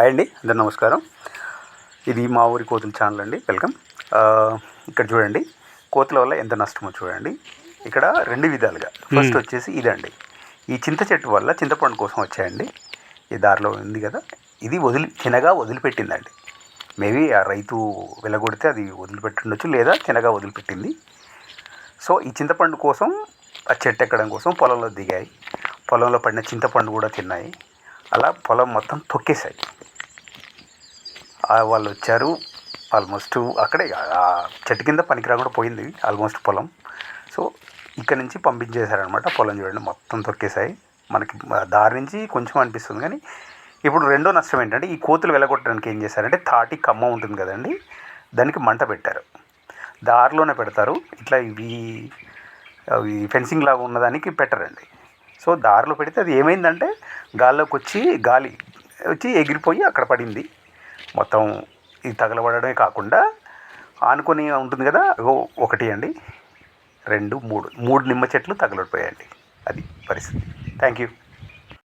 Hi అండి అందరు నమస్కారం. ఇది మా ఊరి కోతుల ఛానల్ అండి వెల్కమ్. ఇక్కడ చూడండి కోతుల వల్ల ఎంత నష్టమో చూడండి. ఇక్కడ రెండు విధాలుగా. ఫస్ట్ వచ్చేసి ఇదండి. ఈ చింత చెట్టు వల్ల చింతపండు కోసం వచ్చాయండి. ఈ దారిలో ఉంది కదా. ఇది వదిలి తినగా వదిలిపెట్టిందండి. మేబీ ఆ రైతు వెలగొడితే అది వదిలిపెట్టుండొచ్చు లేదా తినగా వదిలిపెట్టింది. సో ఈ చింతపండు కోసం ఆ చెట్టు ఎక్కడం కోసం పొలంలో దిగాయి. పొలంలో పడిన చింతపండు కూడా తిన్నాయి. అలా పొలం మొత్తం తొక్కేశాయి. వాళ్ళు వచ్చారు ఆల్మోస్ట్ అక్కడే ఆ చెట్టు కింద పనికిరా కూడా పోయింది ఆల్మోస్ట్ పొలం. సో ఇక్కడ నుంచి పంపించేశారనమాట పొలం చూడండి మొత్తం తొక్కేశాయి. మనకి దారి నుంచి కొంచెం అనిపిస్తుంది కానీ ఇప్పుడు రెండో నష్టం ఏంటంటే ఈ కోతులు వెళ్ళగొట్టడానికి ఏం చేశారంటే తాటి కమ్మ ఉంటుంది కదండి దానికి మంట పెట్టారు. దారిలోనే పెడతారు ఇట్లా ఇవి అవి ఫెన్సింగ్ లాగా ఉన్నదానికి పెట్టరండి. సో దారిలో పెడితే అది ఏమైందంటే గాల్లోకి వచ్చి గాలి వచ్చి ఎగిరిపోయి అక్కడ పడింది. మొత్తం ఇది తగలబడమే కాకుండా ఆనుకొని ఉంటుంది కదా అగో ఒకటి అండి. రెండు మూడు. మూడు నిమ్మ చెట్లు తగలబడిపోయాయండి. అది పరిస్థితి. Thank you